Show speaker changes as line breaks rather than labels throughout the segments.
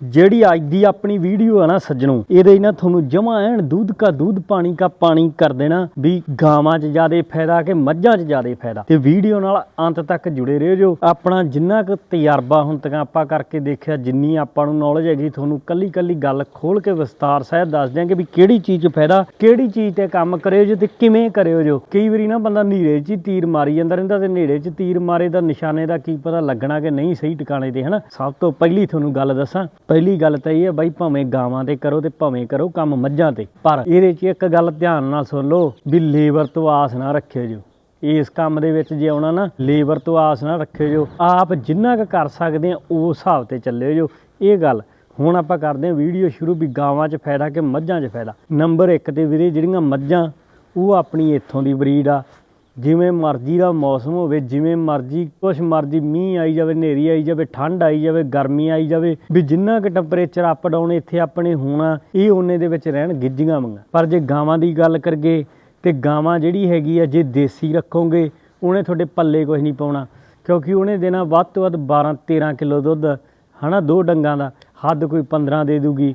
ਜਿਹੜੀ ਅੱਜ ਦੀ ਆਪਣੀ ਵੀਡੀਓ ਆ ਨਾ ਸੱਜਣੋ, ਇਹਦੇ ਨਾਲ ਤੁਹਾਨੂੰ ਜਮਾ ਐਨ ਦੁੱਧ ਕਾ ਦੁੱਧ, ਪਾਣੀ ਕਾ ਪਾਣੀ ਕਰ ਦੇਣਾ ਵੀ ਗਾਵਾਂ 'ਚ ਜ਼ਿਆਦਾ ਫਾਇਦਾ ਕਿ ਮੱਝਾਂ 'ਚ ਜ਼ਿਆਦਾ ਫਾਇਦਾ। ਤੇ ਵੀਡੀਓ ਨਾਲ ਅੰਤ ਤੱਕ ਜੁੜੇ ਰਹੋ ਜੋ ਆਪਣਾ ਜਿੰਨਾ ਕੁ ਤਜਰਬਾ ਹੁਣ ਤੱਕ ਆਪਾਂ ਕਰਕੇ ਦੇਖਿਆ, ਜਿੰਨੀ ਆਪਾਂ ਨੂੰ ਨੌਲੇਜ ਹੈਗੀ, ਤੁਹਾਨੂੰ ਕੱਲੀ ਕੱਲੀ ਗੱਲ ਖੋਲ ਕੇ ਵਿਸਤਾਰ ਸਹਿਤ ਦੱਸ ਦਿਆਂਗੇ ਵੀ ਕਿਹੜੀ ਚੀਜ਼ 'ਚ ਫਾਇਦਾ, ਕਿਹੜੀ ਚੀਜ਼ ਤੇ ਕੰਮ ਕਰਿਓ ਜੋ ਤੇ ਕਿਵੇਂ ਕਰਿਓ ਜੋ। ਕਈ ਵਾਰੀ ਨਾ ਬੰਦਾ ਨੀਰੇ 'ਚ ਹੀ ਤੀਰ ਮਾਰੀ ਜਾਂਦਾ ਰਹਿੰਦਾ ਤੇ ਨੇੜੇ 'ਚ ਤੀਰ ਮਾਰੇ ਦਾ ਨਿਸ਼ਾਨੇ ਦਾ ਕੀ ਪਤਾ ਲੱਗਣਾ ਕਿ ਨਹੀਂ ਸਹੀ ਟਿਕਾਣੇ ਤੇ, ਹਨਾ? ਸਭ ਤੋਂ ਪਹਿਲੀ ਤੁਹਾਨੂੰ ਗੱਲ ਦੱਸਾਂ ਪਹਿਲੀ ਗੱਲ ਤਾਂ ਇਹ ਹੈ ਬਾਈ, ਭਾਵੇਂ ਗਾਵਾਂ ਤੇ ਕਰੋ ਤੇ ਭਾਵੇਂ ਕਰੋ ਕੰਮ ਮੱਝਾਂ ਤੇ, ਪਰ ਇਹਦੇ 'ਚ ਇੱਕ ਗੱਲ ਧਿਆਨ ਨਾਲ ਸੁਣ ਲਓ ਵੀ ਲੇਬਰ ਤੋਂ ਆਸ ਨਾ ਰੱਖਿਓ ਜੋ। ਇਸ ਕੰਮ ਦੇ ਵਿੱਚ ਜੇ ਆਉਣਾ ਨਾ, ਲੇਬਰ ਤੋਂ ਆਸ ਨਾ ਰੱਖਿਓ ਜੋ। ਆਪ ਜਿੰਨਾ ਕੁ ਕਰ ਸਕਦੇ ਆ, ਉਸ ਹਿਸਾਬ ਤੇ ਚੱਲਿਓ ਜੋ। ਇਹ ਗੱਲ, ਹੁਣ ਆਪਾਂ ਕਰਦੇ ਹਾਂ ਵੀਡੀਓ ਸ਼ੁਰੂ ਵੀ ਗਾਵਾਂ 'ਚ ਫਾਇਦਾ ਕਿ ਮੱਝਾਂ 'ਚ ਫਾਇਦਾ। ਨੰਬਰ 1 ਤੇ ਵੀਰੇ, ਜਿਹੜੀਆਂ ਮੱਝਾਂ, ਉਹ ਆਪਣੀ ਇੱਥੋਂ ਦੀ ਬਰੀਡ ਆ ਜਿਵੇਂ ਮਰਜ਼ੀ ਦਾ ਮੌਸਮ ਹੋਵੇ, ਜਿਵੇਂ ਮਰਜ਼ੀ, ਕੁਛ ਮਰਜ਼ੀ ਮੀਂਹ ਆਈ ਜਾਵੇ, ਹਨੇਰੀ ਆਈ ਜਾਵੇ, ਠੰਡ ਆਈ ਜਾਵੇ, ਗਰਮੀ ਆਈ ਜਾਵੇ, ਵੀ ਜਿੰਨਾ ਕਿ ਟੈਂਪਰੇਚਰ ਅਪ ਡਾਊਨ ਇੱਥੇ ਆਪਣੇ ਹੋਣਾ, ਇਹ ਉਹਨੇ ਦੇ ਵਿੱਚ ਰਹਿਣ ਗਿੱਜੀਆਂ ਮੰਗਾ ਪਰ ਜੇ ਗਾਵਾਂ ਦੀ ਗੱਲ ਕਰਗੇ, ਤੇ ਗਾਵਾਂ ਜਿਹੜੀ ਹੈਗੀ ਆ, ਜੇ ਦੇਸੀ ਰੱਖੋਗੇ, ਉਹਨੇ ਤੁਹਾਡੇ ਪੱਲੇ ਕੁਝ ਨਹੀਂ ਪਾਉਣਾ, ਕਿਉਂਕਿ ਉਹਨੇ ਦੇਣਾ ਵੱਧ ਤੋਂ ਵੱਧ 12 13 ਕਿਲੋ ਦੁੱਧ, ਹਨਾ, ਦੋ ਡੰਗਾਂ ਦਾ, ਹੱਦ ਕੋਈ 15 ਦੇ ਦੂਗੀ,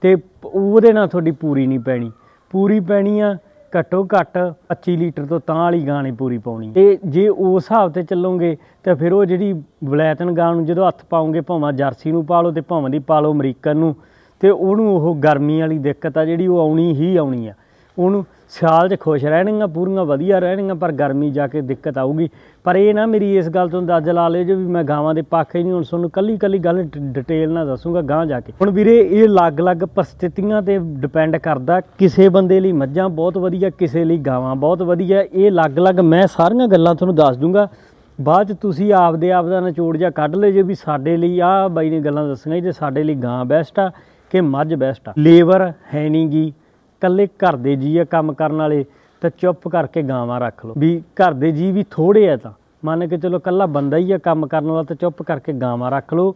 ਤੇ ਉਹਦੇ ਨਾਲ ਤੁਹਾਡੀ ਪੂਰੀ ਨਹੀਂ ਪੈਣੀ। ਪੂਰੀ ਪੈਣੀ ਆ ਘੱਟੋ ਘੱਟ 25 ਲੀਟਰ ਤੋਂ ਤਾਂ ਵਾਲੀ ਗਾਂ ਨਹੀਂ ਪੂਰੀ ਪਾਉਣੀ। ਤੇ ਜੇ ਉਸ ਹਿਸਾਬ ਤੇ ਚੱਲੋਗੇ, ਤਾਂ ਫਿਰ ਉਹ ਜਿਹੜੀ ਵਲੈਤਨ ਗਾਂ ਨੂੰ ਜਦੋਂ ਹੱਥ ਪਾਉਂਗੇ, ਭਾਵੇਂ ਜਰਸੀ ਨੂੰ ਪਾ ਲਓ ਤੇ ਭਾਵੇਂ ਦੀ ਪਾ ਲਓ ਅਮਰੀਕਨ ਨੂੰ, ਤੇ ਉਹਨੂੰ ਉਹ ਗਰਮੀ ਵਾਲੀ ਦਿੱਕਤ ਆ ਜਿਹੜੀ ਉਹ ਆਉਣੀ ਹੀ ਆਉਣੀ ਆ। ਉਹਨੂੰ ਸਿਆਲ 'ਚ ਖੁਸ਼ ਰਹਿਣਗੀਆਂ, ਪੂਰੀਆਂ ਵਧੀਆ ਰਹਿਣਗੀਆਂ, ਪਰ ਗਰਮੀ ਜਾ ਕੇ ਦਿੱਕਤ ਆਊਗੀ। ਪਰ ਇਹ ਨਾ ਮੇਰੀ ਇਸ ਗੱਲ ਤੋਂ ਅੰਦਾਜ਼ਾ ਲਾ ਲਿਓ ਜੋ ਵੀ ਮੈਂ ਗਾਵਾਂ ਦੇ ਪੱਖ ਹੀ ਨਹੀਂ, ਹੁਣ ਤੁਹਾਨੂੰ ਕੱਲੀ ਕੱਲੀ ਗੱਲ ਡਿਟੇਲ ਨਾਲ ਦੱਸੂਗਾ ਗਾਂ ਜਾ ਕੇ। ਹੁਣ ਵੀਰੇ, ਇਹ ਅਲੱਗ-ਅਲੱਗ ਪਰਿਸਥਿਤੀਆਂ ਤੇ ਡਿਪੈਂਡ ਕਰਦਾ ਕਿਸੇ ਬੰਦੇ ਲਈ ਮੱਝਾਂ ਬਹੁਤ ਵਧੀਆ, ਕਿਸੇ ਲਈ ਗਾਵਾਂ ਬਹੁਤ ਵਧੀਆ। ਇਹ ਅਲੱਗ-ਅਲੱਗ ਮੈਂ ਸਾਰੀਆਂ ਗੱਲਾਂ ਤੁਹਾਨੂੰ ਦੱਸ ਦੂੰਗਾ। ਬਾਅਦ ਚ ਤੁਸੀਂ ਆਪਦੇ ਆਪ ਦਾ ਨਿਚੋੜ ਜਾਂ ਕੱਢ ਲਿਓ ਜੇ ਵੀ ਸਾਡੇ ਲਈ ਆਹ ਬਾਈ ਨੇ ਗੱਲਾਂ ਦੱਸੀਆਂ ਜੇ ਸਾਡੇ ਲਈ ਗਾਂ ਬੈਸਟ ਆ ਕਿ ਮੱਝ ਬੈਸਟ ਆ। ਲੇਬਰ ਹੈ ਨੀ ਗੀ। ਕੱਲੇ ਘਰ ਦੇ ਜੀ ਆ ਕੰਮ ਕਰਨ ਵਾਲੇ, ਤਾਂ ਚੁੱਪ ਕਰਕੇ ਗਾਵਾਂ ਰੱਖ ਲਓ। ਵੀ ਘਰ ਦੇ ਜੀ ਵੀ ਥੋੜੇ ਆ ਤਾਂ। ਮੰਨ ਕੇ ਚਲੋ ਕੱਲਾ ਬੰਦਾ ਹੀ ਆ ਕੰਮ ਕਰਨ ਵਾਲਾ, ਤਾਂ ਚੁੱਪ ਕਰਕੇ ਗਾਵਾਂ ਰੱਖ ਲਓ।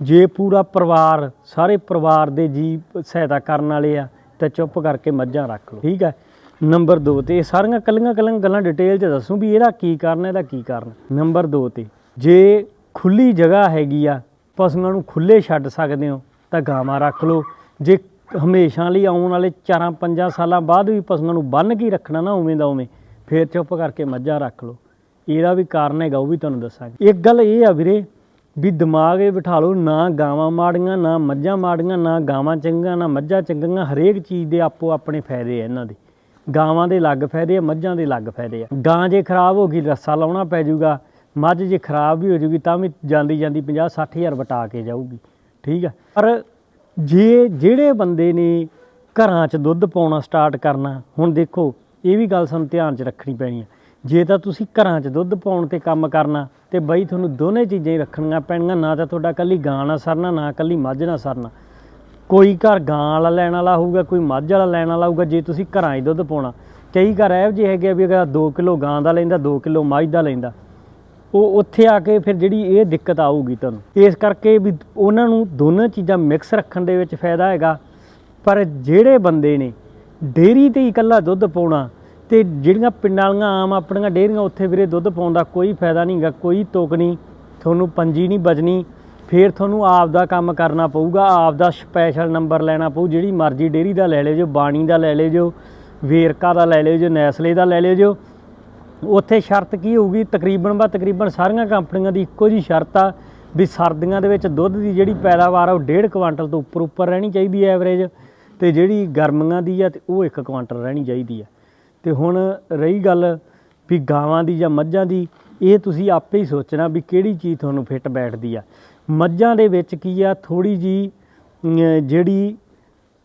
ਜੇ ਪੂਰਾ ਪਰਿਵਾਰ, ਸਾਰੇ ਪਰਿਵਾਰ ਦੇ ਜੀ ਸਹਾਇਤਾ ਕਰਨ ਵਾਲੇ ਆ, ਤਾਂ ਚੁੱਪ ਕਰਕੇ ਮੱਝਾਂ ਰੱਖ ਲਓ। ਠੀਕ ਹੈ ਨੰਬਰ 2 ਤੇ ਇਹ ਸਾਰੀਆਂ ਕੱਲੀਆਂ ਕੱਲੀਆਂ ਗੱਲਾਂ ਡਿਟੇਲ 'ਚ ਦੱਸੂ ਵੀ ਇਹਦਾ ਕੀ ਕਾਰਨ ਹੈ ਇਹਦਾ ਕੀ ਕਾਰਨ ਨੰਬਰ 2 ਤੇ, ਜੇ ਖੁੱਲੀ ਜਗ੍ਹਾ ਹੈਗੀ ਆ, ਪਸ਼ੂਆਂ ਨੂੰ ਖੁੱਲੇ ਛੱਡ ਸਕਦੇ ਹੋ, ਤਾਂ ਗਾਵਾਂ ਰੱਖ ਲਓ। ਜੇ ਹਮੇਸ਼ਾ ਲਈ ਆਉਣ ਵਾਲੇ 4-5 ਸਾਲਾਂ ਬਾਅਦ ਵੀ ਪਸ਼ੂਆਂ ਨੂੰ ਬੰਨ ਕੇ ਰੱਖਣਾ ਨਾ ਉਵੇਂ ਦਾ ਉਵੇਂ। ਫੇਰ ਚੁੱਪ ਕਰਕੇ ਮੱਝਾਂ ਰੱਖ ਲਓ। ਇਹਦਾ ਵੀ ਕਾਰਨ ਹੈਗਾ, ਉਹ ਵੀ ਤੁਹਾਨੂੰ ਦੱਸਾਂਗੇ। ਇੱਕ ਗੱਲ ਇਹ ਆ ਵੀਰੇ ਵੀ ਦਿਮਾਗ ਇਹ ਬਿਠਾ ਲਓ, ਨਾ ਗਾਵਾਂ ਮਾੜੀਆਂ, ਨਾ ਮੱਝਾਂ ਮਾੜੀਆਂ, ਨਾ ਗਾਵਾਂ ਚੰਗੀਆਂ, ਨਾ ਮੱਝਾਂ ਚੰਗੀਆਂ, ਹਰੇਕ ਚੀਜ਼ ਦੇ ਆਪੋ ਆਪਣੇ ਫਾਇਦੇ ਆ ਇਹਨਾਂ ਦੇ। ਗਾਵਾਂ ਦੇ ਅਲੱਗ ਫਾਇਦੇ ਆ, ਮੱਝਾਂ ਦੇ ਅਲੱਗ ਫਾਇਦੇ ਆ। ਗਾਂ ਜੇ ਖਰਾਬ ਹੋ ਗਈ, ਰੱਸਾ ਲਾਉਣਾ ਪੈ ਜਾਊਗਾ, ਮੱਝ ਜੇ ਖਰਾਬ ਵੀ ਹੋ ਜਾਊਗੀ, ਤਾਂ ਵੀ ਜਾਂਦੀ ਜਾਂਦੀ 50 60 ਹਜ਼ਾਰ ਵਟਾ ਕੇ ਜਾਊਗੀ। ਠੀਕ ਆ? ਪਰ ਜੇ ਜਿਹੜੇ ਬੰਦੇ ਨੇ ਘਰਾਂ 'ਚ ਦੁੱਧ ਪਾਉਣਾ ਸਟਾਰਟ ਕਰਨਾ, ਹੁਣ ਦੇਖੋ, ਇਹ ਵੀ ਗੱਲ ਸਾਨੂੰ ਧਿਆਨ 'ਚ ਰੱਖਣੀ ਪੈਣੀ ਹੈ ਜੇ ਤਾਂ ਤੁਸੀਂ ਘਰਾਂ 'ਚ ਦੁੱਧ ਪਾਉਣ ਤੇ ਕੰਮ ਕਰਨਾ, ਤੇ ਬਈ ਤੁਹਾਨੂੰ ਦੋਨੇ ਚੀਜ਼ਾਂ ਹੀ ਰੱਖਣੀਆਂ ਪੈਣੀਆਂ ਨਾ ਤਾਂ ਤੁਹਾਡਾ ਕੱਲੀ ਗਾਂ ਨਾਲ ਸਰਨਾ, ਨਾ ਕੱਲੀ ਮੱਝ ਨਾਲ ਸਰਨਾ। ਕੋਈ ਘਰ ਗਾਂ ਵਾਲਾ ਲੈਣ ਵਾਲਾ ਹੋਊਗਾ, ਕੋਈ ਮੱਝ ਵਾਲਾ ਲੈਣ ਵਾਲਾ ਹੋਊਗਾ, ਜੇ ਤੁਸੀਂ ਘਰਾਂ 'ਚ ਦੁੱਧ ਪਾਉਣਾ। ਕਈ ਘਰ ਇਹੋ ਜਿਹੇ ਹੈਗੇ ਆ ਵੀ ਅਗਰ 2 ਕਿਲੋ ਗਾਂ ਦਾ ਲੈਂਦਾ 2 ਕਿਲੋ ਮੱਝ ਦਾ ਲੈਂਦਾ। ਉਹ ਉੱਥੇ ਆ ਕੇ ਫਿਰ ਜਿਹੜੀ ਇਹ ਦਿੱਕਤ ਆਊਗੀ ਤੁਹਾਨੂੰ। ਇਸ ਕਰਕੇ ਵੀ ਉਹਨਾਂ ਨੂੰ ਦੋਨਾਂ ਚੀਜ਼ਾਂ ਮਿਕਸ ਰੱਖਣ ਦੇ ਵਿੱਚ ਫਾਇਦਾ ਹੈਗਾ। ਪਰ ਜਿਹੜੇ ਬੰਦੇ ਨੇ ਡੇਅਰੀ ਤੇ ਹੀ ਇਕੱਲਾ ਦੁੱਧ ਪਾਉਣਾ ਤੇ ਜਿਹੜੀਆਂ ਪਿੰਡਾਂ ਵਾਲੀਆਂ ਆਮ ਆਪਣੀਆਂ ਡੇਅਰੀਆਂ ਉੱਥੇ ਵੀਰੇ ਦੁੱਧ ਪਾਉਣ ਦਾ ਕੋਈ ਫਾਇਦਾ ਨਹੀਂਗਾ ਕੋਈ ਤੁਕ ਨਹੀਂ, ਤੁਹਾਨੂੰ ਪੰਜੀ ਨਹੀਂ ਬਜਣੀ ਫੇਰ ਤੁਹਾਨੂੰ ਆਪ ਦਾ ਕੰਮ ਕਰਨਾ ਪਊਗਾ ਆਪ ਦਾ ਸਪੈਸ਼ਲ ਨੰਬਰ ਲੈਣਾ ਪਊ, ਜਿਹੜੀ ਮਰਜ਼ੀ ਡੇਅਰੀ ਦਾ ਲੈ ਲਿਓ, ਜੋ ਬਾਣੀ ਦਾ ਲੈ ਲਿਓ, ਜੋ ਵੇਰਕਾ ਦਾ ਲੈ ਲਿਓ, ਜੋ ਨੈਸਲੇ ਦਾ ਲੈ ਲਿਓ, ਜੋ ਉੱਥੇ ਸ਼ਰਤ ਕੀ ਹੋਊਗੀ? ਤਕਰੀਬਨ ਬਾ ਤਕਰੀਬਨ ਸਾਰੀਆਂ ਕੰਪਨੀਆਂ ਦੀ ਇੱਕੋ ਜੀ ਸ਼ਰਤ ਆ ਵੀ ਸਰਦੀਆਂ ਦੇ ਵਿੱਚ ਦੁੱਧ ਦੀ ਜਿਹੜੀ ਪੈਦਾਵਾਰ ਆ ਉਹ 1.5 ਕੁਆਂਟਲ ਤੋਂ ਉੱਪਰ ਉੱਪਰ ਰਹਿਣੀ ਚਾਹੀਦੀ ਹੈ ਐਵਰੇਜ ਤੇ ਜਿਹੜੀ ਗਰਮੀਆਂ ਦੀ ਆ ਤੇ ਉਹ 1 ਕੁਆਂਟਲ ਰਹਿਣੀ ਚਾਹੀਦੀ ਆ। ਤੇ ਹੁਣ ਰਹੀ ਗੱਲ ਵੀ ਗਾਵਾਂ ਦੀ ਜਾਂ ਮੱਝਾਂ ਦੀ, ਇਹ ਤੁਸੀਂ ਆਪੇ ਹੀ ਸੋਚਣਾ ਵੀ ਕਿਹੜੀ ਚੀਜ਼ ਤੁਹਾਨੂੰ ਫਿੱਟ ਬੈਠਦੀ ਆ। ਮੱਝਾਂ ਦੇ ਵਿੱਚ ਕੀ ਆ ਥੋੜੀ ਜੀ ਜਿਹੜੀ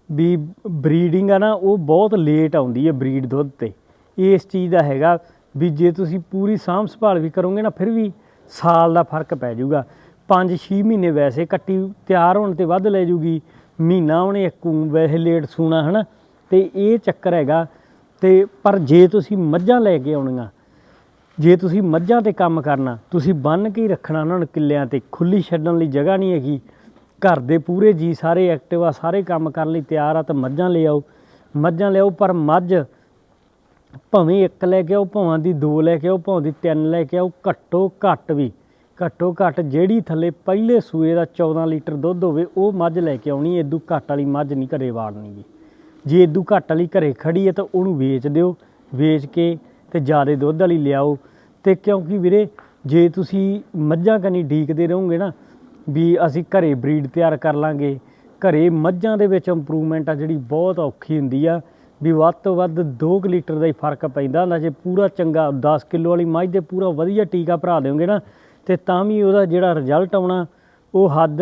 ਵੀ ਬਰੀਡਿੰਗ ਆ ਨਾ, ਉਹ ਬਹੁਤ ਲੇਟ ਆਉਂਦੀ ਹੈ ਬਰੀਡ ਦੁੱਧ ਤੇ। ਇਸ ਚੀਜ਼ ਦਾ ਹੈਗਾ ਵੀ ਜੇ ਤੁਸੀਂ ਪੂਰੀ ਸਾਂਭ ਸੰਭਾਲ ਵੀ ਕਰੋਗੇ ਨਾ, ਫਿਰ ਵੀ ਸਾਲ ਦਾ ਫ਼ਰਕ ਪੈ ਜਾਊਗਾ। 5-6 ਮਹੀਨੇ ਵੈਸੇ ਕੱਟੀ ਤਿਆਰ ਹੋਣ ਤੇ ਵੱਧ ਲੈ ਜੂਗੀ। ਮਹੀਨਾ ਉਹਨੇ ਇੱਕੂ ਵੈਸੇ ਲੇਟ ਸੂਣਾ, ਹਨਾ? ਤੇ ਇਹ ਚੱਕਰ ਹੈਗਾ। ਤੇ ਪਰ ਜੇ ਤੁਸੀਂ ਮੱਝਾਂ ਲੈ ਕੇ ਆਉਣੀਆਂ, ਜੇ ਤੁਸੀਂ ਮੱਝਾਂ ਤੇ ਕੰਮ ਕਰਨਾ, ਤੁਸੀਂ ਬੰਨ ਕੇ ਹੀ ਰੱਖਣਾ ਉਹਨਾਂ ਨੂੰ ਕਿੱਲਿਆਂ ਤੇ। ਖੁੱਲੀ ਛੱਡਣ ਲਈ ਜਗ੍ਹਾ ਨਹੀਂ ਹੈਗੀ। ਘਰ ਦੇ ਪੂਰੇ ਜੀ ਸਾਰੇ ਐਕਟਿਵ ਆ, ਸਾਰੇ ਕੰਮ ਕਰਨ ਲਈ ਤਿਆਰ ਆ, ਤਾਂ ਮੱਝਾਂ ਲੈ ਆਓ। ਮੱਝਾਂ ਲਿਆਓ ਪਰ ਮੱਝ ਭਾਵੇਂ ਇੱਕ ਲੈ ਕੇ ਆਓ, ਭਾਵੇਂ ਦੀ ਦੋ ਲੈ ਕੇ ਆਓ, ਭਾਵੇਂ ਦੀ ਤਿੰਨ ਲੈ ਕੇ ਆਓ, ਘੱਟੋ ਘੱਟ ਵੀ, ਘੱਟੋ ਘੱਟ ਜਿਹੜੀ ਥੱਲੇ ਪਹਿਲੇ ਸੂਏ ਦਾ 14 ਲੀਟਰ ਦੁੱਧ ਹੋਵੇ, ਉਹ ਮੱਝ ਲੈ ਕੇ ਆਉਣੀ, ਏਦੂ ਘੱਟ ਵਾਲੀ ਮੱਝ ਨਹੀਂ ਘਰੇ ਵਾੜਨੀ ਜੀ ਜੇ ਏਦੂ ਘੱਟ ਵਾਲੀ ਘਰੇ ਖੜੀ ਹੈ ਤਾਂ ਉਹਨੂੰ ਵੇਚ ਦਿਓ, ਵੇਚ ਕੇ ਤੇ ਜ਼ਿਆਦਾ ਦੁੱਧ ਵਾਲੀ ਲਿਆਓ। ਤੇ ਕਿਉਂਕਿ ਵੀਰੇ, ਜੇ ਤੁਸੀਂ ਮੱਝਾਂ ਕਨੀ ਢੀਕਦੇ ਰਹੋਗੇ ਨਾ, ਵੀ ਅਸੀਂ ਘਰੇ ਬਰੀਡ ਤਿਆਰ ਕਰ ਲਾਂਗੇ, ਘਰੇ ਮੱਝਾਂ ਦੇ ਵਿੱਚ ਇੰਪਰੂਵਮੈਂਟ ਆ ਜਿਹੜੀ ਬਹੁਤ ਔਖੀ ਹੁੰਦੀ ਆ। ਵੀ ਵੱਧ ਤੋਂ ਵੱਧ 2 ਲੀਟਰ ਦਾ ਹੀ ਫ਼ਰਕ ਪੈਂਦਾ। ਹੁੰਦਾ ਜੇ ਪੂਰਾ ਚੰਗਾ 10 ਕਿਲੋ ਵਾਲੀ ਮੱਝ ਦੇ ਪੂਰਾ ਵਧੀਆ ਟੀਕਾ ਭਰਾ ਦਿਓਗੇ ਨਾ, ਤੇ ਤਾਂ ਵੀ ਉਹਦਾ ਜਿਹੜਾ ਰਿਜ਼ਲਟ ਆਉਣਾ, ਉਹ ਹੱਦ,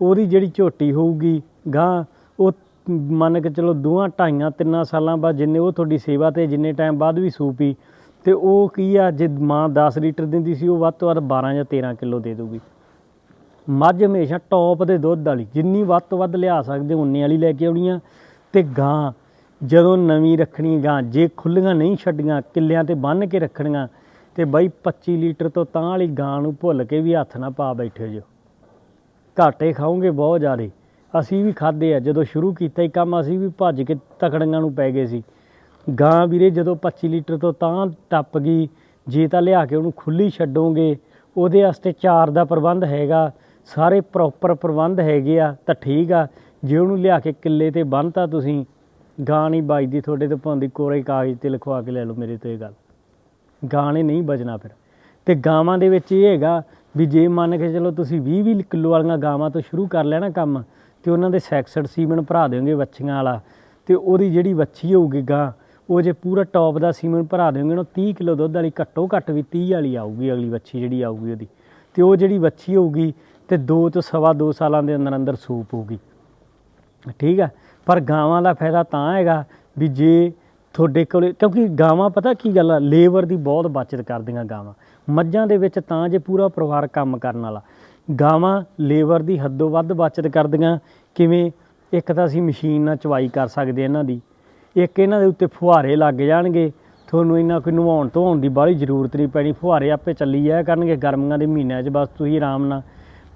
ਉਹਦੀ ਜਿਹੜੀ ਝੋਟੀ ਹੋਊਗੀ, ਗਾਂ, ਉਹ ਮੰਨ ਕੇ ਚਲੋ ਦੋਹਾਂ ਢਾਈਆਂ ਤਿੰਨਾਂ ਸਾਲਾਂ ਬਾਅਦ ਜਿੰਨੇ ਉਹ ਤੁਹਾਡੀ ਸੇਵਾ ਤੇ ਜਿੰਨੇ ਟਾਈਮ ਬਾਅਦ ਵੀ ਸੂਪੀ, ਤੇ ਉਹ ਕੀ ਆ, ਜੇ ਮਾਂ 10 ਲੀਟਰ ਦਿੰਦੀ ਸੀ, ਉਹ ਵੱਧ ਤੋਂ ਵੱਧ 12 ਜਾਂ 13 ਕਿਲੋ ਦੇ ਦੂਗੀ ਮੱਝ ਹਮੇਸ਼ਾ ਟੌਪ ਦੇ ਦੁੱਧ ਵਾਲੀ, ਜਿੰਨੀ ਵੱਧ ਤੋਂ ਵੱਧ ਲਿਆ ਸਕਦੇ ਉਨੇ ਵਾਲੀ ਲੈ ਕੇ ਆਉਣੀ ਆ, ਤੇ ਗਾਂ ਜਦੋਂ ਨਵੀਂ ਰੱਖਣੀ ਗਾਂ ਜੇ ਖੁੱਲੀਆਂ ਨਹੀਂ ਛੱਡੀਆਂ, ਕਿੱਲਿਆਂ ਤੇ ਬੰਨ ਕੇ ਰੱਖਣੀਆਂ, ਤੇ ਬਾਈ 25 ਲੀਟਰ ਤੋਂ ਤਾਂ ਵਾਲੀ ਗਾਂ ਨੂੰ ਭੁੱਲ ਕੇ ਵੀ ਹੱਥ ਨਾ ਪਾ ਬੈਠੇ ਜੋ ਘਾਟੇ ਖਾਓਗੇ ਬਹੁਤ ਜ਼ਿਆਦੇ। ਅਸੀਂ ਵੀ ਖਾਦੇ ਆ, ਜਦੋਂ ਸ਼ੁਰੂ ਕੀਤਾ ਹੀ ਕੰਮ, ਅਸੀਂ ਵੀ ਭੱਜ ਕੇ ਤਕੜੀਆਂ ਨੂੰ ਪੈ ਗਏ ਸੀ। ਗਾਂ ਵੀਰੇ ਜਦੋਂ 25 ਲੀਟਰ ਤੋਂ ਤਾਂ ਟੱਪ ਗਈ, ਜੇ ਤਾਂ ਲਿਆ ਕੇ ਉਹਨੂੰ ਖੁੱਲੀ ਛੱਡੋਗੇ, ਉਹਦੇ ਵਾਸਤੇ ਚਾਰ ਦਾ ਪ੍ਰਬੰਧ ਹੈਗਾ, ਸਾਰੇ ਪ੍ਰੋਪਰ ਪ੍ਰਬੰਧ ਹੈਗੇ ਆ, ਤਾਂ ਠੀਕ ਆ। ਜੇ ਉਹਨੂੰ ਲਿਆ ਕੇ ਕਿੱਲੇ ਤੇ ਬੰਨਤਾ ਤੁਸੀਂ ਗਾਂ ਨਹੀਂ ਵੱਜਦੀ, ਤੁਹਾਡੇ ਤੇ ਪਾਉਂਦੀ ਕੋਰੇ ਕਾਗਜ਼ ਤੇ ਲਿਖਵਾ ਕੇ ਲੈ ਲਓ ਮੇਰੇ ਤੋਂ ਇਹ ਗੱਲ। ਗਾਂ ਨੇ ਨਹੀਂ ਬਜਣਾ ਫਿਰ। ਤੇ ਗਾਵਾਂ ਦੇ ਵਿੱਚ ਇਹ ਹੈਗਾ ਵੀ ਜੇ ਮੰਨ ਕੇ ਚਲੋ ਤੁਸੀਂ 20 20 ਕਿਲੋ ਵਾਲੀਆਂ ਗਾਵਾਂ ਤੋਂ ਸ਼ੁਰੂ ਕਰ ਲਿਆ ਨਾ ਕੰਮ, ਤੇ ਉਹਨਾਂ ਦੇ ਸੈਕਸਡ ਸੀਮਨ ਭਰਾ ਦਿਓਗੇ ਵੱਛੀਆਂ ਵਾਲਾ, ਤੇ ਉਹਦੀ ਜਿਹੜੀ ਵੱਛੀ ਹੋਊਗੀ ਗਾਂ, ਉਹ ਜੇ ਪੂਰਾ ਟੌਪ ਦਾ ਸੀਮਨ ਭਰਾ ਦਿਓਗੇ ਨਾ 30 ਕਿਲੋ ਦੁੱਧ ਵਾਲੀ ਘੱਟੋ ਘੱਟ ਵੀ 30 ਵਾਲੀ ਆਊਗੀ, ਅਗਲੀ ਵੱਛੀ ਜਿਹੜੀ ਆਊਗੀ ਉਹਦੀ। ਤੇ ਉਹ ਜਿਹੜੀ ਵੱਛੀ ਹੋਊਗੀ, ਤੇ 2 ਤੋਂ ਸਵਾ 2 ਸਾਲਾਂ ਦੇ ਅੰਦਰ ਅੰਦਰ ਸੂਪ ਹੋਊਗੀ। ਠੀਕ ਆ? ਪਰ ਗਾਵਾਂ ਦਾ ਫਾਇਦਾ ਤਾਂ ਹੈਗਾ ਵੀ ਜੇ ਤੁਹਾਡੇ ਕੋਲ, ਕਿਉਂਕਿ ਗਾਵਾਂ ਪਤਾ ਕੀ ਗੱਲ ਆ ਲੇਬਰ ਦੀ ਬਹੁਤ ਬਚਤ ਕਰਦੀਆਂ ਗਾਵਾਂ। ਮੱਝਾਂ ਦੇ ਵਿੱਚ ਤਾਂ ਜੇ ਪੂਰਾ ਪਰਿਵਾਰ ਕੰਮ ਕਰਨ ਵਾਲਾ, ਗਾਵਾਂ ਲੇਬਰ ਦੀ ਹੱਦੋਂ ਵੱਧ ਬਚਤ ਕਰਦੀਆਂ, ਕਿਵੇਂ ਇੱਕ ਤਾਂ ਅਸੀਂ ਮਸ਼ੀਨ ਨਾਲ ਚਵਾਈ ਕਰ ਸਕਦੇ ਇਹਨਾਂ ਦੀ, ਇੱਕ ਇਹਨਾਂ ਦੇ ਉੱਤੇ ਫੁਹਾਰੇ ਲੱਗ ਜਾਣਗੇ, ਤੁਹਾਨੂੰ ਇਹਨਾਂ ਕੋਈ ਨਵਾਉਣ ਧੋਣ ਦੀ ਬਾਹਲੀ ਜ਼ਰੂਰਤ ਨਹੀਂ ਪੈਣੀ, ਫੁਹਾਰੇ ਆਪੇ ਚੱਲੀ ਜਾਇਆ ਕਰਨਗੇ, ਗਰਮੀਆਂ ਦੇ ਮਹੀਨਿਆਂ 'ਚ ਬਸ ਤੁਸੀਂ ਆਰਾਮ ਨਾਲ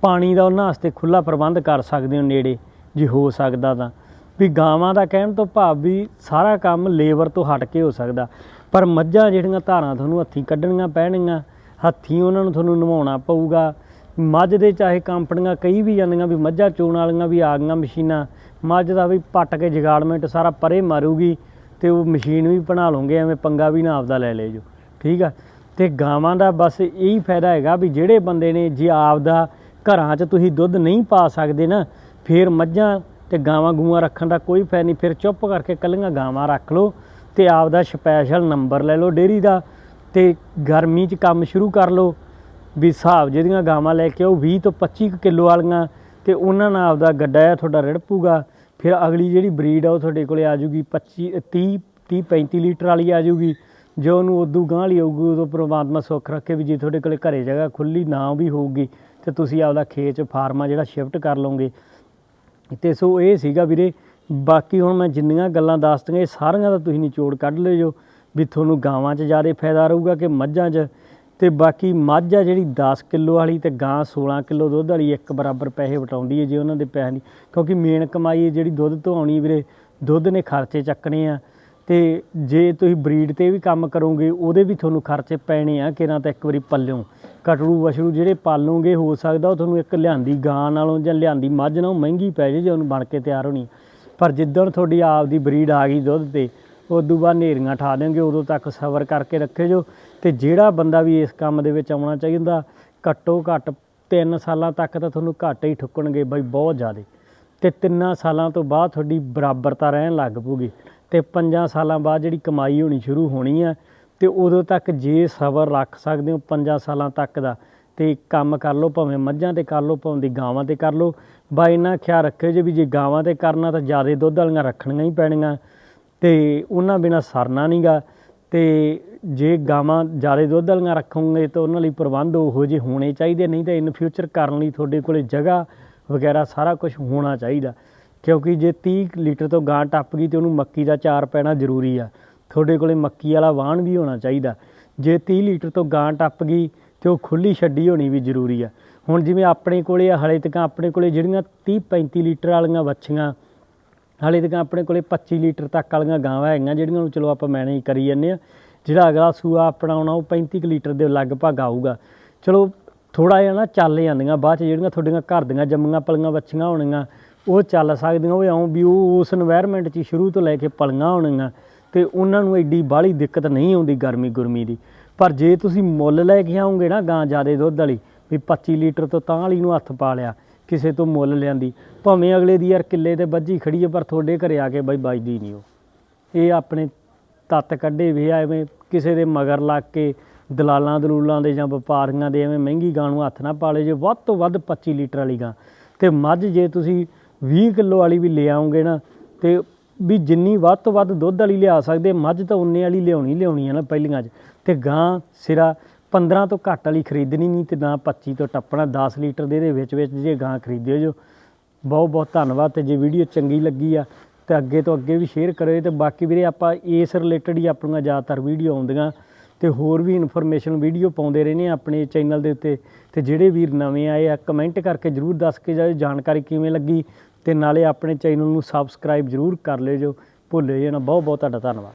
ਪਾਣੀ ਦਾ ਉਹਨਾਂ ਵਾਸਤੇ ਖੁੱਲਾ ਪ੍ਰਬੰਧ ਕਰ ਸਕਦੇ ਹੋ ਨੇੜੇ, ਜੇ ਹੋ ਸਕਦਾ ਤਾਂ। ਵੀ ਗਾਵਾਂ ਦਾ ਕਹਿਣ ਤੋਂ ਭਾਵ ਵੀ ਸਾਰਾ ਕੰਮ ਲੇਬਰ ਤੋਂ ਹਟ ਕੇ ਹੋ ਸਕਦਾ। ਪਰ ਮੱਝਾਂ ਜਿਹੜੀਆਂ ਧਾਰਾਂ ਤੁਹਾਨੂੰ ਹੱਥੀਂ ਕੱਢਣੀਆਂ ਪੈਣਗੀਆਂ, ਹੱਥੀਂ ਉਹਨਾਂ ਨੂੰ ਤੁਹਾਨੂੰ ਨਵਾਉਣਾ ਪਊਗਾ। ਮੱਝ ਦੇ ਚਾਹੇ ਕੰਪਨੀਆਂ ਕਈ ਵੀ ਜਾਂਦੀਆਂ ਵੀ ਮੱਝਾਂ ਚੋਣ ਵਾਲੀਆਂ ਵੀ ਆ ਗਈਆਂ ਮਸ਼ੀਨਾਂ, ਮੱਝ ਦਾ ਵੀ ਪੱਟ ਕੇ ਜਗਾੜਮੈਂਟ ਸਾਰਾ ਪਰੇ ਮਾਰੂਗੀ ਤੇ ਉਹ ਮਸ਼ੀਨ ਵੀ ਬਣਾ ਲਓਗੇ ਐਵੇਂ ਪੰਗਾ ਵੀ ਨਾ ਆਪਦਾ ਲੈ ਲੈ ਜੋ। ਠੀਕ ਆ? ਤੇ ਗਾਵਾਂ ਦਾ ਬਸ ਇਹੀ ਫਾਇਦਾ ਹੈਗਾ ਵੀ ਜਿਹੜੇ ਬੰਦੇ ਨੇ ਜੇ ਆਪਦਾ ਘਰਾਂ 'ਚ ਤੁਸੀਂ ਦੁੱਧ ਨਹੀਂ ਪਾ ਸਕਦੇ ਨਾ, ਫਿਰ ਮੱਝਾਂ ਤੇ ਗਾਵਾਂ ਗੂਆਂ ਰੱਖਣ ਦਾ ਕੋਈ ਫਾਇਦਾ ਨਹੀਂ। ਫਿਰ ਚੁੱਪ ਕਰਕੇ ਕੱਲੀਆਂ ਗਾਵਾਂ ਰੱਖ ਲਓ ਤੇ ਆਪਦਾ ਸਪੈਸ਼ਲ ਨੰਬਰ ਲੈ ਲਓ ਡੇਰੀ ਦਾ ਤੇ ਗਰਮੀ 'ਚ ਕੰਮ ਸ਼ੁਰੂ ਕਰ ਲਓ। ਵੀ ਹਿਸਾਬ ਜਿਹਦੀਆਂ ਗਾਵਾਂ ਲੈ ਕੇ ਆਓ 20 ਤੋਂ 25 ਕੁ ਕਿਲੋ ਵਾਲੀਆਂ ਤੇ ਉਹਨਾਂ ਨਾਲ ਆਪਦਾ ਗੱਡਾ ਆ ਤੁਹਾਡਾ ਰੜਪੂਗਾ ਫਿਰ ਅਗਲੀ ਜਿਹੜੀ ਬਰੀਡ ਆ ਉਹ ਤੁਹਾਡੇ ਕੋਲੇ ਆ ਜੂਗੀ 25 30 30 35 ਲੀਟਰ ਵਾਲੀ ਆ ਜੂਗੀ ਜੋ ਉਹਨੂੰ ਉਦੋਂ ਗਾਂ ਲਈ ਆਊਗੀ, ਉਦੋਂ ਪ੍ਰਮਾਤਮਾ ਸੁੱਖ ਰੱਖੇ ਵੀ ਜੇ ਤੁਹਾਡੇ ਕੋਲੇ ਘਰੇ ਜਗ੍ਹਾ ਖੁੱਲੀ ਨਾ ਵੀ ਹੋਊਗੀ, ਤੇ ਤੁਸੀਂ ਆਪਦਾ ਖੇਤ 'ਚ ਫਾਰਮਾ ਜਿਹੜਾ ਸ਼ਿਫਟ ਕਰ ਲਓਗੇ। ਤੇ ਸੋ ਇਹ ਸੀਗਾ ਵੀਰੇ, ਬਾਕੀ ਹੁਣ ਮੈਂ ਜਿੰਨੀਆਂ ਗੱਲਾਂ ਦੱਸਤੀਆਂ, ਇਹ ਸਾਰੀਆਂ ਦਾ ਤੁਸੀਂ ਨਿਚੋੜ ਕੱਢ ਲਿਓ ਵੀ ਤੁਹਾਨੂੰ ਗਾਵਾਂ 'ਚ ਜ਼ਿਆਦਾ ਫਾਇਦਾ ਰਹੂਗਾ ਕਿ ਮੱਝਾਂ 'ਚ। ਤੇ ਬਾਕੀ ਮੱਝ ਆ ਜਿਹੜੀ 10 ਕਿਲੋ ਵਾਲੀ ਤੇ ਗਾਂ 16 ਕਿਲੋ ਦੁੱਧ ਵਾਲੀ ਇੱਕ ਬਰਾਬਰ ਪੈਸੇ ਵਟਾਉਂਦੀ ਹੈ ਜੇ ਉਹਨਾਂ ਦੇ ਪੈਸੇ ਨਹੀਂ। ਕਿਉਂਕਿ ਮੇਨ ਕਮਾਈ ਹੈ ਜਿਹੜੀ ਦੁੱਧ ਤੋਂ ਆਉਣੀ ਵੀਰੇ, ਦੁੱਧ ਨੇ ਖਰਚੇ ਚੱਕਣੇ ਆ। ਤੇ ਜੇ ਤੁਸੀਂ ਬਰੀਡ ਤੇ ਵੀ ਕੰਮ ਕਰੋਗੇ, ਉਹਦੇ ਵੀ ਤੁਹਾਨੂੰ ਖਰਚੇ ਪੈਣੇ ਆ ਕਿਰਾਂ ਤਾਂ ਇੱਕ ਵਾਰੀ ਪੱਲਿਓ। ਕਟਰੂ ਵਸ਼ਰੂ ਜਿਹੜੇ ਪਾਲੋਗੇ, ਹੋ ਸਕਦਾ ਉਹ ਤੁਹਾਨੂੰ ਇੱਕ ਲਿਆਂਦੀ ਗਾਂ ਨਾਲੋਂ ਜਾਂ ਲਿਆਂਦੀ ਮੱਝ ਨਾਲੋਂ ਮਹਿੰਗੀ ਪੈ ਜੇ ਜੇ ਉਹਨੂੰ ਬਣ ਕੇ ਤਿਆਰ ਹੋਣੀ। ਪਰ ਜਿੱਦਣ ਤੁਹਾਡੀ ਆਪ ਦੀ ਬਰੀਡ ਆ ਗਈ ਦੁੱਧ ਤੇ, ਉਦੋਂ ਬਾਅਦ ਨੇਰੀਆਂ ਠਾ ਦੇਣਗੇ ਉਦੋਂ ਤੱਕ ਸਬਰ ਕਰਕੇ ਰੱਖੇ ਜੋ। ਤੇ ਜਿਹੜਾ ਬੰਦਾ ਵੀ ਇਸ ਕੰਮ ਦੇ ਵਿੱਚ ਆਉਣਾ ਚਾਹੀਦਾ, ਘੱਟੋ ਘੱਟ 3 ਸਾਲਾਂ ਤੱਕ ਤਾਂ ਤੁਹਾਨੂੰ ਘਾਟੇ ਹੀ ਠੁੱਕਣਗੇ ਬਈ ਬਹੁਤ ਜ਼ਿਆਦੇ। ਤੇ ਤਿੰਨਾਂ ਸਾਲਾਂ ਤੋਂ ਬਾਅਦ ਤੁਹਾਡੀ ਬਰਾਬਰਤਾ ਰਹਿਣ ਲੱਗ ਪੂਗੀ ਤੇ ਪੰਜਾਂ ਸਾਲਾਂ ਬਾਅਦ ਜਿਹੜੀ ਕਮਾਈ ਹੋਣੀ ਸ਼ੁਰੂ ਹੋਣੀ ਆ ਤੇ ਉਦੋਂ ਤੱਕ ਜੇ ਸਬਰ ਰੱਖ ਸਕਦੇ ਹੋ ਪੰਜਾਂ ਸਾਲਾਂ ਤੱਕ ਦਾ, ਤੇ ਕੰਮ ਕਰ ਲਓ, ਭਾਵੇਂ ਮੱਝਾਂ ਤੇ ਕਰ ਲਓ, ਭਾਵੇਂ ਗਾਵਾਂ ਤੇ ਕਰ ਲਓ। ਬਾ ਇਹਨਾਂ ਖਿਆਲ ਰੱਖਿਓ ਜੇ ਵੀ ਜੇ ਗਾਵਾਂ ਤੇ ਕਰਨਾ ਤਾਂ ਜ਼ਿਆਦਾ ਦੁੱਧ ਵਾਲੀਆਂ ਰੱਖਣੀਆਂ ਹੀ ਪੈਣੀਆਂ, ਤੇ ਉਹਨਾਂ ਬਿਨਾ ਸਰਨਾ ਨਹੀਂਗਾ ਤੇ ਜੇ ਗਾਵਾਂ ਜ਼ਿਆਦਾ ਦੁੱਧ ਵਾਲੀਆਂ ਰੱਖੋਗੇ ਤਾਂ ਉਹਨਾਂ ਲਈ ਪ੍ਰਬੰਧ ਉਹੋ ਜਿਹੇ ਹੋਣੇ ਚਾਹੀਦੇ, ਨਹੀਂ ਤਾਂ ਇਨ ਫਿਊਚਰ ਕਰਨ ਲਈ ਤੁਹਾਡੇ ਕੋਲੇ ਜਗ੍ਹਾ ਵਗੈਰਾ ਸਾਰਾ ਕੁਝ ਹੋਣਾ ਚਾਹੀਦਾ। ਕਿਉਂਕਿ ਜੇ 30 ਲੀਟਰ ਤੋਂ ਗਾਂ ਟੱਪ ਗਈ ਤੇ ਉਹਨੂੰ ਮੱਕੀ ਦਾ ਚਾਰ ਪੈਣਾ ਜ਼ਰੂਰੀ ਆ। ਤੁਹਾਡੇ ਕੋਲੇ ਮੱਕੀ ਵਾਲਾ ਵਾਹਣ ਵੀ ਹੋਣਾ ਚਾਹੀਦਾ। ਜੇ 30 ਲੀਟਰ ਤੋਂ ਗਾਂ ਟੱਪ ਗਈ ਤੇ ਉਹ ਖੁੱਲੀ ਛੱਡੀ ਹੋਣੀ ਵੀ ਜ਼ਰੂਰੀ ਆ। ਹੁਣ ਜਿਵੇਂ ਆਪਣੇ ਕੋਲੇ ਹਲੇ ਤੱਕ ਆਪਣੇ ਕੋਲੇ ਜਿਹੜੀਆਂ 30 35 ਲੀਟਰ ਵਾਲੀਆਂ ਵੱਛੀਆਂ, ਹਲੇ ਤੱਕ ਆਪਣੇ ਕੋਲੇ 25 ਲੀਟਰ ਤੱਕ ਵਾਲੀਆਂ ਗਾਵਾਂ ਹੈਗੀਆਂ, ਜਿਹੜੀਆਂ ਨੂੰ ਚਲੋ ਆਪਾਂ ਮੈਨੇਜ ਕਰੀ ਜਾਂਦੇ ਆ। ਜਿਹੜਾ ਅਗਲਾ ਸੂਆ ਆਪਣਾ ਆਉਣਾ ਉਹ 35 ਲੀਟਰ ਦੇ ਲਗਭਗ ਆਊਗਾ। ਚਲੋ ਥੋੜਾ ਜਿਹਾ ਨਾ ਚੱਲ ਜਾਂਦੀਆਂ, ਬਾਅਦ ਚ ਜਿਹੜੀਆਂ ਤੁਹਾਡੀਆਂ ਘਰ ਦੀਆਂ ਜੰਮੀਆਂ ਪਲੀਆਂ ਵੱਛੀਆਂ ਹੋਣੀਆਂ, ਉਹ ਚੱਲ ਸਕਦੀਆਂ। ਉਹ ਆਉਂ ਵੀ ਉਹ ਉਸ এনवायरमेंट 'ਚ ਸ਼ੁਰੂ ਤੋਂ ਲੈ ਕੇ ਪਲੀਆਂ ਹੋਣੀਆਂ। ਤੇ ਉਹਨਾਂ ਨੂੰ ਐਡੀ ਬਾਹਲੀ ਦਿੱਕਤ ਨਹੀਂ ਆਉਂਦੀ ਗਰਮੀ ਗੁਰਮੀ ਦੀ। ਪਰ ਜੇ ਤੁਸੀਂ ਮੁੱਲ ਲੈ ਕੇ ਆਉਂਗੇ ਨਾ ਗਾਂ ਜਿਆਦੇ ਦੁੱਧ ਵਾਲੀ, ਵੀ 25 ਲੀਟਰ ਤੋਂ ਤਾਂ ਵਾਲੀ ਨੂੰ ਹੱਥ ਪਾ ਲਿਆ, ਕਿਸੇ ਤੋਂ ਮੁੱਲ ਲਿਆਂਦੀ। ਭਾਵੇਂ ਅਗਲੇ ਦੀ ਯਾਰ ਕਿੱਲੇ ਤੇ ਵੱਜੀ ਖੜੀ ਹੈ ਪਰ ਤੁਹਾਡੇ ਘਰੇ ਆ ਕੇ ਬਾਈ ਵੱਜਦੀ ਨਹੀਂ ਉਹ। ਇਹ ਆਪਣੇ ਤੱਤ ਕੱਢੇ ਵੇ ਆ, ਐਵੇਂ ਕਿਸੇ ਦੇ ਮਗਰ ਲੱਗ ਕੇ ਦਲਾਲਾਂ ਦਲੂਲਾਂ ਦੇ ਜਾਂ ਵਪਾਰੀਆਂ ਦੇ ਐਵੇਂ ਮਹਿੰਗੀ ਗਾਂ ਨੂੰ ਹੱਥ ਨਾ ਪਾਲੇ ਜੇ ਵੱਧ ਤੋਂ ਵੱਧ 25 ਲੀਟਰ ਵਾਲੀ ਗਾਂ। ਤੇ ਮੱਝ ਜੇ ਤੁਸੀਂ 20 ਕਿਲੋ ਵਾਲੀ ਵੀ ਲੈ ਆਉਂਗੇ ਨਾ, ਤੇ ਵੀ ਜਿੰਨੀ ਵੱਧ ਤੋਂ ਵੱਧ ਦੁੱਧ ਵਾਲੀ ਲਿਆ ਸਕਦੇ, ਮੱਝ ਤਾਂ ਉਨੇ ਵਾਲੀ ਲਿਆਉਣੀ ਲਿਆਉਣੀ ਆ ਨਾ ਪਹਿਲੀਆਂ 'ਚ। ਤੇ ਗਾਂ, ਸਿਰਾ 15 ਤੋਂ ਘੱਟ ਵਾਲੀ ਖਰੀਦਣੀ ਨਹੀਂ ਤੇ ਨਾ 25 ਤੋਂ ਟੱਪਣਾ 10 ਲੀਟਰ ਦੇ ਇਹਦੇ ਵਿੱਚ ਵਿੱਚ ਜੇ ਗਾਂ ਖਰੀਦਿਓ ਜੋ। ਬਹੁਤ ਬਹੁਤ ਧੰਨਵਾਦ ਤੇ ਜੇ ਵੀਡੀਓ ਚੰਗੀ ਲੱਗੀ ਆ ਤੇ ਅੱਗੇ ਤੋਂ ਅੱਗੇ ਵੀ ਸ਼ੇਅਰ ਕਰਿਓ ਤੇ ਬਾਕੀ ਵੀਰੇ ਆਪਾਂ ਇਸ ਰਿਲੇਟਡ ਹੀ ਆਪਣੀਆਂ ਜ਼ਿਆਦਾਤਰ ਵੀਡੀਓ ਆਉਂਦੀਆਂ ਤੇ ਹੋਰ ਵੀ ਇਨਫੋਰਮੇਸ਼ਨ ਵੀਡੀਓ ਪਾਉਂਦੇ ਰਹਿੰਦੇ ਆ ਆਪਣੇ ਚੈਨਲ ਦੇ ਉੱਤੇ। ਤੇ ਜਿਹੜੇ ਵੀਰ ਨਵੇਂ ਆਏ ਆ ਕਮੈਂਟ ਕਰਕੇ ਜਰੂਰ ਦੱਸ ਕੇ ਜਾਓ ਜਾਣਕਾਰੀ ਕਿਵੇਂ ਲੱਗੀ ਤੇ ਨਾਲੇ ਆਪਣੇ ਚੈਨਲ ਨੂੰ ਸਬਸਕ੍ਰਾਈਬ ਜਰੂਰ ਕਰ ਲਿਓ ਜੋ। ਭੁੱਲਿਓ ਜੇ ਨਾ ਬਹੁਤ ਬਹੁਤ ਤੁਹਾਡਾ ਧੰਨਵਾਦ।